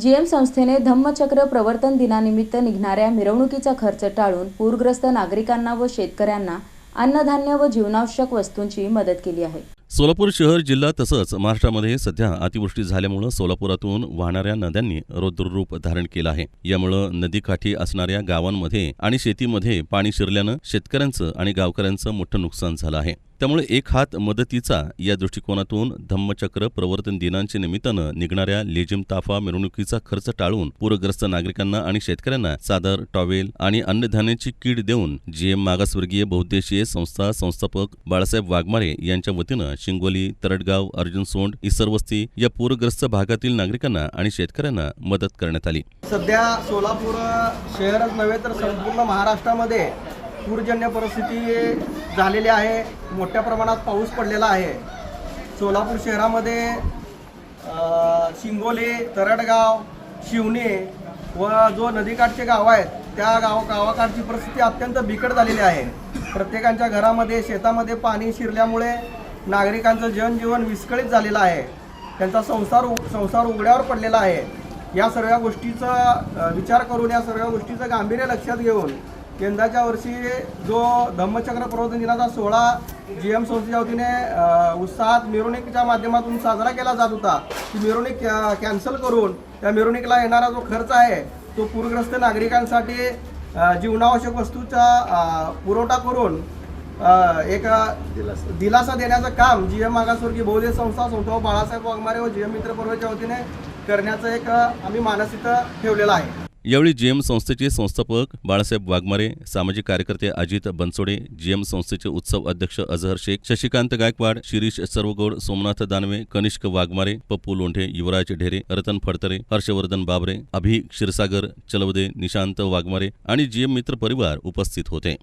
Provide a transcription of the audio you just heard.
GM संस्थेने धम्मचक्र प्रवर्तन दिनानिमित्त निघणाऱ्या मिरवणुकीचा खर्च टाळून पूरग्रस्त नागरिकांना व शेतकऱ्यांना अन्नधान्य व जीवनावश्यक वस्तूंची मदत केली आहे. सोलापूर शहर जिल्हा तसंच महाराष्ट्रामध्ये सध्या अतिवृष्टी झाल्यामुळं सोलापुरातून वाहणाऱ्या नद्यांनी रौद्ररूप धारण केलं आहे. यामुळं नदीकाठी असणाऱ्या गावांमध्ये आणि शेतीमध्ये पाणी शिरल्यानं शेतकऱ्यांचं आणि गावकऱ्यांचं मोठं नुकसान झालं आहे. त्यामुळे एक हात मदतीचा या दृष्टिकोनातून धम्मचक्र प्रवर्तन दिनांच्या निमित्तानं निघणाऱ्या लेजिम ताफा मिरवणुकीचा खर्च टाळून पूरग्रस्त नागरिकांना आणि शेतकऱ्यांना चादर टॉवेल आणि अन्नधान्याची कीड देऊन जीएम मागासवर्गीय बहुद्देशीय संस्था संस्थापक बाळासाहेब वाघमारे यांच्या वतीनं शिंगोली तरडगाव अर्जुन सोंड इसरवस्ती या पूरग्रस्त भागातील नागरिकांना आणि शेतकऱ्यांना मदत करण्यात आली. सध्या सोलापूर शहरच नव्हे तर संपूर्ण महाराष्ट्रामध्ये पूरजन्य परिस्थिती झालेली आहे. मोठ्या प्रमाणात पाऊस पडलेला आहे. सोलापूर शहरामध्ये शिंगोले शिंगोली तरडगाव शिवणे व जो नदीकाठचे गाव आहेत त्या गाव गावाकाठची परिस्थिती अत्यंत बिकट झालेली आहे. प्रत्येकांच्या घरामध्ये शेतामध्ये पाणी शिरल्यामुळे नागरिकांचं जनजीवन विस्कळीत झालेलं आहे. त्यांचा संसार उ- संसार उघड्यावर पडलेला आहे. या सर्व गोष्टीचा विचार करून या सर्व गोष्टीचं गांभीर्य लक्षात घेऊन यंदाच्या वर्षी जो धम्मचक्र प्रवर्तन दिनाचा सोहळा जी एम संस्थेच्या वतीने उत्साहात मिरवणुकीच्या माध्यमातून साजरा केला जात होता ती मिरवणूक कॅ- कॅन्सल करून त्या मिरवणुकीला येणारा जो खर्च आहे तो पूरग्रस्त नागरिकांसाठी जीवनावश्यक वस्तूचा पुरवठा करून एक दिलासा. देण्याचं काम जी एम मागासवर्गीय बहुदेव संस्था संस्था बाळासाहेब वाघमारे व जी एम मित्र पर्वच्या वतीने करण्याचं एक आम्ही मानस इथं ठेवलेला आहे. यावेळी जीएम संस्थेचे संस्थापक बाळासाहेब वाघमारे सामाजिक कार्यकर्ते अजित बनसोडे जीएम संस्थेचे उत्सव अध्यक्ष अझहर शेख शशिकांत गायकवाड शिरीष सर्वगौड सोमनाथ दानवे कनिष्क वाघमारे पप्पू लोंढे युवराज ढेरे रतन फडतरे हर्षवर्धन बाबरे अभि क्षीरसागर चलवदे निशांत वाघमारे आणि जीएम मित्र परिवार उपस्थित होते.